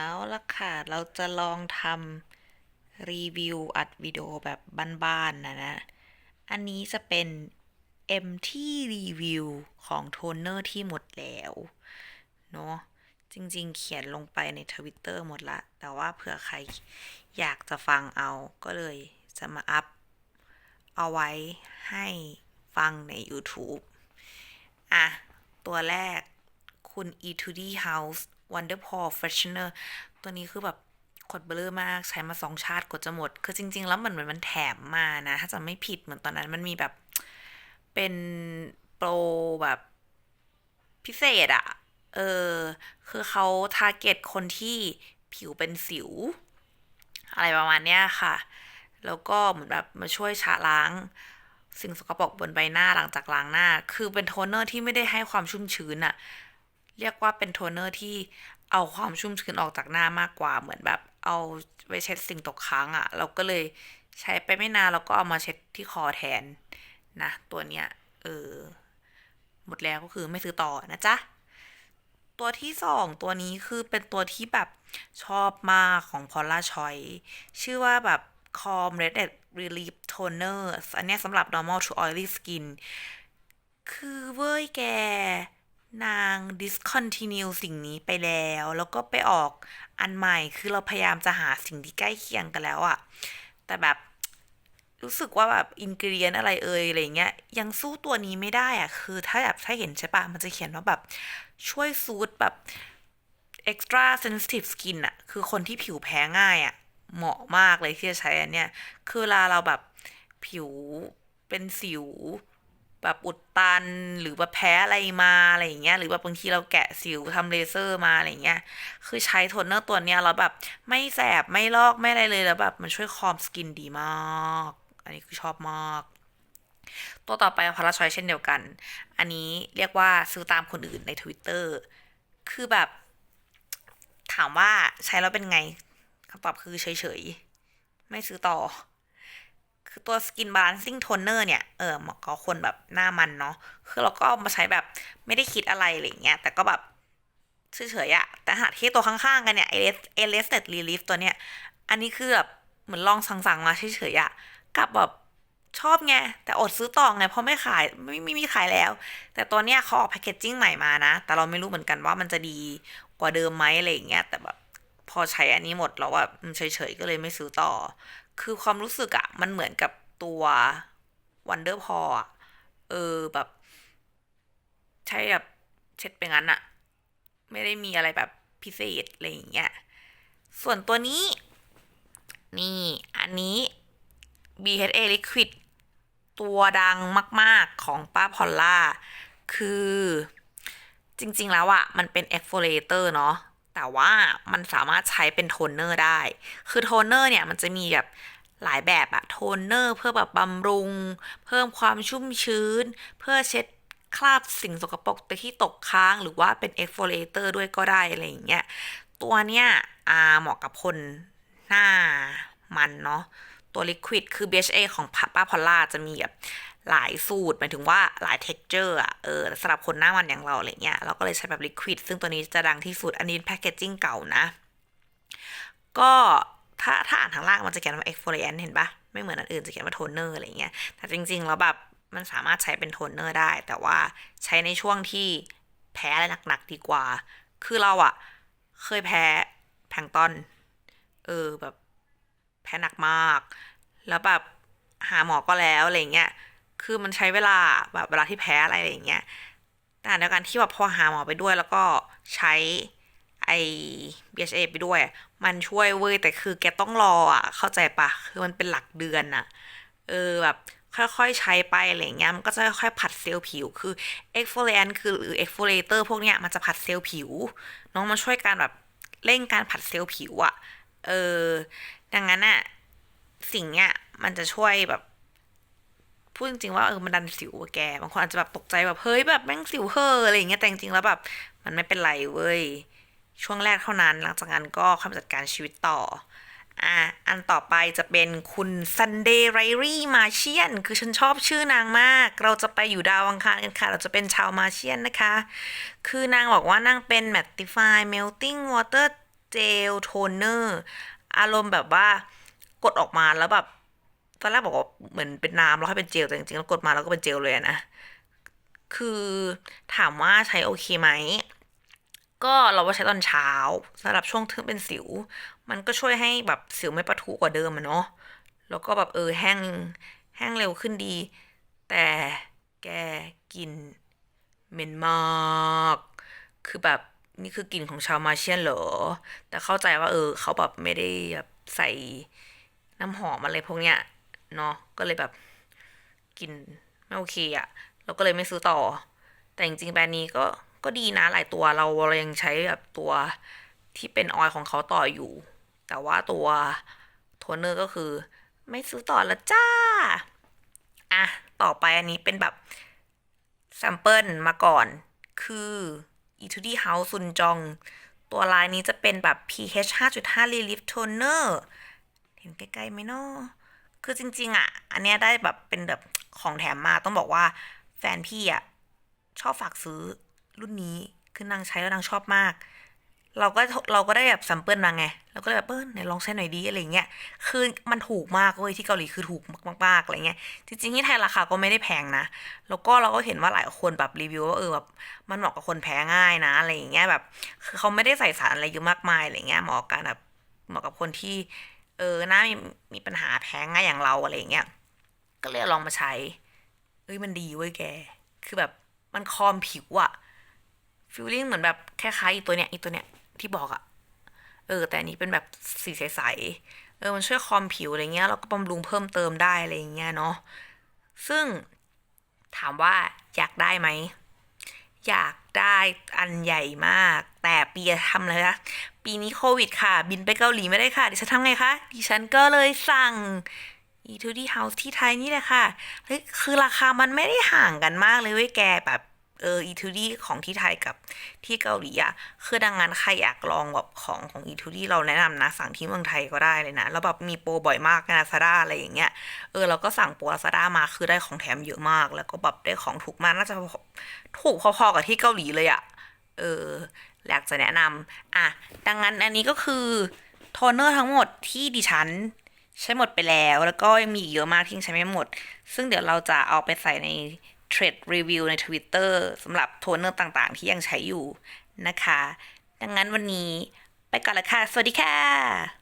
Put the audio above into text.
เอาละค่ะ เราจะลองทำรีวิวอัดวิดีโอแบบบ้านๆนะนะ อันนี้จะเป็น empty review ของโทนเนอร์ที่หมดแล้วเนาะจริงๆ เขียนลงไปในทวิตเตอร์หมดละ แต่ว่าเผื่อใครอยากจะฟังเอาก็เลยจะมาอัพ เอาไว้ให้ฟังใน YouTube อะ ตัวแรกคุณ e 2 d House w o n d e r p a l Freshener ตัวนี้คือแบบขดเบลอมากใช้มาสองชาติกว่าจะหมด คือจริง ๆ แล้วเหมือนมันมันแถมมานะ ถ้าจะไม่ผิดเหมือนตอนนั้นมันมีแบบเป็นโปรแบบพิเศษอะเออ คือเขาทาร์เก็ตคนที่ผิวเป็นสิว อะไรประมาณเนี้ยค่ะ แล้วก็เหมือนแบบมาช่วยชะล้าง สิ่งสกปรกบนใบหน้าหลังจากล้างหน้า คือเป็นโทนเนอร์ที่ไม่ได้ให้ความชุ่มชื้นอะ เรียกว่าเป็นโทนเนอร์ที่เอาความชุ่มชื้นออกจากหน้ามากกว่าเหมือนแบบเอาไว้เช็ดสิ่งตกค้างอะเราก็เลยใช้ไปไม่นานแล้วก็เอามาเช็ดที่คอแทนนะ ตัวเนี้ยเออหมดแล้วก็คือไม่ซื้อต่อนะจ๊ะ ตัวที่สองตัวนี้คือเป็นตัวที่แบบชอบมากของพอลล่าชอยชื่อว่าแบบ Calm Red Relief Toner อันเนี้สำหรับ normal to oily skin คือเว้ยแก นาง discontinue สิ่งนี้ไปแล้ว แล้วก็ไปออกอันใหม่คือเราพยายามจะหาสิ่งที่ใกล้เคียงกันแล้วอะแต่แบบรู้สึกว่าแบบอินก e เดียนอะไรเอ่ยอะไรเงี้ยยังสู้ตัวนี้ไม่ได้อะคือถ้าแบบถ้าเห็นใช่ปะมันจะเขียนว่าแบบช่วยซูดแบบ extra sensitive skin อะคือคนที่ผิวแพ้ง่ายอะเหมาะมากเลยที่จะใช้อันเนี้ยคือเวลาเราแบบผิวเป็นสิว แบบอุดตันหรือแบบแพ้อะไรมาอะไรอย่างเงี้ยหรือแบบบางทีเราแกะสิวทำเลเซอร์มาอะไรอย่างเงี้ยคือใช้โทนเนอร์ตัวเนี้ยแล้วแบบไม่แสบไม่ลอกไม่อะไรเลยแล้วแบบมันช่วยคอมสกินดีมาก อันนี้คือชอบมาก ตัวต่อไปพาราชอยเช่นเดียวกัน อันนี้เรียกว่าซื้อตามคนอื่นใน Twitter คือแบบ ถามว่าใช้แล้วเป็นไงคำตอบคือเฉยๆ ไม่ซื้อต่อ คือตัว Skin Balancing Toner เนี่ย เออเหมาะกับคนแบบหน้ามันเนาะ คือเราก็ามาใช้แบบไม่ได้คิดอะไรอะไรเงี้ย แต่ก็แบบเฉยๆอะแต่หาที่ตัวข้างๆกันเนี่ยเอเลสเต็ดรีลิฟตัวเนี้ยอันนี้คือแบบเหมือนลองสั่งๆมาเฉยๆอะกับแบบชอบไง แต่อดซื้อต่อไง เพราะไม่ขายไม่ไม่มีขายแล้ว แต่ตัวเนี้ยเขาออกแพคเกจจิ้งใหม่มานะ แต่เราไม่รู้เหมือนกันว่ามันจะดีกว่าเดิมไหมอะไรอย่างเงี้ย แต่แบบพอใช้อันนี้หมดแล้วว่าเฉยๆก็เลยไม่ซื้อต่อ คือความรู้สึกอะมันเหมือนกับตัว Wonder p a w อเออแบบ ใช้แบบเช็ดไปงั้นอะไม่ได้มีอะไรแบบพิเศษอะไรอย่างเงี้ย ส่วนตัวนี้ นี่ อันนี้ BHA Liquid ตัวดังมาก ๆ ของป้าพอลล่า คือจริง ๆ แล้วอะมันเป็น exfoliator เนาะ แต่ว่ามันสามารถใช้เป็นโทนเนอร์ได้ คือโทนเนอร์เนี่ยมันจะมีแบบหลายแบบอะโทนเนอร์เพื่อแบบบำรุง เพิ่มความชุ่มชื้น เพื่อเช็ดคราบสิ่งสกปรกที่ตกค้างหรือว่าเป็น exfoliator ด้วยก็ได้อะไรอย่างเงี้ย ตัวเนี้ยอาเหมาะกับคนหน้ามันเนาะ ตัวลิควิดคือ BHA ของป้าพอลล่าจะมีแบบ หลายสูตรหมายถึงว่าหลาย texture อะเออสำหรับคนหน้ามันอย่างเราอะไรเงี้ยเราก็เลยใช้แบบลิควิดซึ่งตัวนี้จะดังที่สุด อันนี้แพคเกจจิ้งเก่านะ ก็ถ้าถ้าอ่านทางล่างมันจะเขียนว่า exfoliant เห็นปะไม่เหมือนอันอื่นจะเขียนว่าโทนเนอร์อะไรเงี้ยแต่จริงๆแล้วแบบมันสามารถใช้เป็นโทนเนอร์ได้ แต่ว่าใช้ในช่วงที่แพ้อะไรหนักๆดีกว่า คือเราอะเคยแพ้แพงตอนเออแบบแพ้หนักมาก แล้วแบบหาหมอก็แล้วอะไรเงี้ย คือมันใช้เวลาแบบเวลาที่แพ้อะไรอะไรเงี้ยแต่เดียวกันที่แบบพอหาหมอไปด้วยแล้วก็ใช้ไอ BHA ไปด้วย มันช่วยเว้ยแต่คือแกต้องรออะ เข้าใจปะคือมันเป็นหลักเดือนอะ เออแบบค่อยๆใช้ไปอะไรเงี้ยมันก็จะค่อยๆผัดเซลล์ผิว คือ exfoliant คือหรือ exfoliator พวกเนี้ยมันจะผัดเซลล์ผิว น้องมาช่วยการแบบเร่งการผัดเซลล์ผิวอะ เออ ดังนั้นอะสิ่งเนี้ยมันจะช่วยแบบ พูดจริงๆว่าเออมันดันสิวแกบางคนอาจจะแบบตกใจแบบเฮ้ยแบบแม่งสิวเฮออะไรอย่างเงี้ยแต่จริงๆแล้วแบบ มันไม่เป็นไรเว้ยช่วงแรกเท่านั้น หลังจากนั้นก็ค่อยจัดการชีวิตต่ออะอันต่อไปจะเป็นคุณ Sunday r i r y Martian คือฉันชอบชื่อนางมาก เราจะไปอยู่ดาวอังคารกันค่ะ เราจะเป็นชาวมาเชียนนะคะ คือนางบอกว่านางเป็น Mattify Melting Water เจลโทนเนอร์อารมณ์แบบว่ากดออกมาแล้วแบบ ตอนแรกบอกว่าเหมือนเป็นน้ำแล้วให้เป็นเจลแต่จริงๆแล้วกดมาแล้วก็เป็นเจลเลยนะ คือถามว่าใช้โอเคไหม ก็เราว่าใช้ตอนเช้าสำหรับช่วงที่เป็นสิว มันก็ช่วยให้แบบสิวไม่ปะทุกว่าเดิมอะเนาะแล้วก็แบบเออแห้งแห้งเร็วขึ้นดี แต่แกกลินเหม็นมาก คือแบบนี่คือกลิ่นของชาวมาเชียนเหรอ แต่เข้าใจว่าเออ เขาแบบไม่ได้แบบใส่น้ำหอมอะไรพวกเนี้ย เนาะก็เลยแบบกลิ่นไม่โอเคอะเราก็เลยไม่ซื้อต่อ แต่จริงๆแบรนด์นี้ก็ก็ดีนะหลายตัวเราเรายังใช้แบบตัวที่เป็นออยของเขาต่ออยู่ แต่ว่าตัวโทนเนอร์ก็คือ ไม่ซื้อต่อละจ้าอะต่อไปอันนี้เป็นแบบแซมเปิลมาก่อน คือ e t u d y House ซุนจอง ตัวลายนี้จะเป็นแบบ pH 5.5 Relief Toner เห็นใกล้ๆไหมเนาะ คือจริง ๆ อะ อันเนี้ยได้แบบเป็นแบบของแถมมาต้องบอกว่าแฟนพี่อะ ชอบฝากซื้อรุ่นนี้ คือนางใช้แล้วนางชอบมาก เราก็เราก็ได้แบบซัมเปิลมาไงเราก็เลยแบบเออไหนลองใช้หน่อยดีอะไรเงี้ยคือมันถูกมากเว้ยที่เกาหลีคือถูกมากๆอะไรเงี้ยจริงๆที่ไทยราคาก็ไม่ได้แพงนะแล้วก็เราก็เห็นว่าหลายคนแบบรีวิวว่าเออแบบมันเหมาะกับคนแพ้ง่ายนะอะไรอย่างเงี้ยแบบ คือเขาไม่ได้ใส่สารอะไรเยอะมากมายอะไรเงี้ยเหมาะกับแบบเหมาะกับคนที่ เออหน้ามีมีปัญหาแพ้ง่ายอย่างเราอะไรเงี้ยก็เลยลองมาใช้เอ้ยมันดีเว้ยแก คือแบบมันคอมผิวอะฟิลลิ่งเหมือนแบบคล้ายๆอีตัวเนี้ยอีตัวเนี้ยที่บอกอะเออ แต่อันนี้เป็นแบบสีใสๆเออมันช่วยคอมผิวอะไรเงี้ยแล้วก็บำรุงเพิ่มเติมได้อะไรเงี้ยเนาะซึ่งถามว่าอยากได้ไหมอยาก ได้อันใหญ่มาก แต่ปีจะทำอะไรคะปีนี้โควิดค่ะ บินไปเกาหลีไม่ได้ค่ะ ดิฉันทำไงคะ ดิฉันก็เลยสั่งอีทูดี้เฮาส์ที่ไทยนี่แหละค่ะ คือราคามันไม่ได้ห่างกันมากเลยเว้ยแกแบบ เออ e t u d y ของที่ไทยกับที่เกาหลีอะคือดังนั้นใครอยากลองแบบของของ e t u d y เราแนะนำนะ สั่งที่เมืองไทยก็ได้เลยนะ แล้วแบบมีโปรบ่อยมากนะซาด้าอะไรอย่างเงี้ยเออเราก็สั่งโปรซาด้ามาคือได้ของแถมเยอะมาก แล้วก็แบบได้ของถูกมากน่าจะถูกพอๆกับที่เกาหลีเลยอะเอออยากจะแนะนำอะดังนั้นอันนี้ก็คือโทนเนอร์ทั้งหมดที่ดิฉันใช้หมดไปแล้ว แล้วก็ยังมีเยอะมากที่ยังใช้ไม่หมด ซึ่งเดี๋ยวเราจะเอาไปใส่ใน เทรดรีวิวใน Twitter สำหรับโทนเนอร์ต่างๆ ที่ยังใช้อยู่นะคะ ดังนั้นวันนี้ไปก่อนละค่ะ สวัสดีค่ะ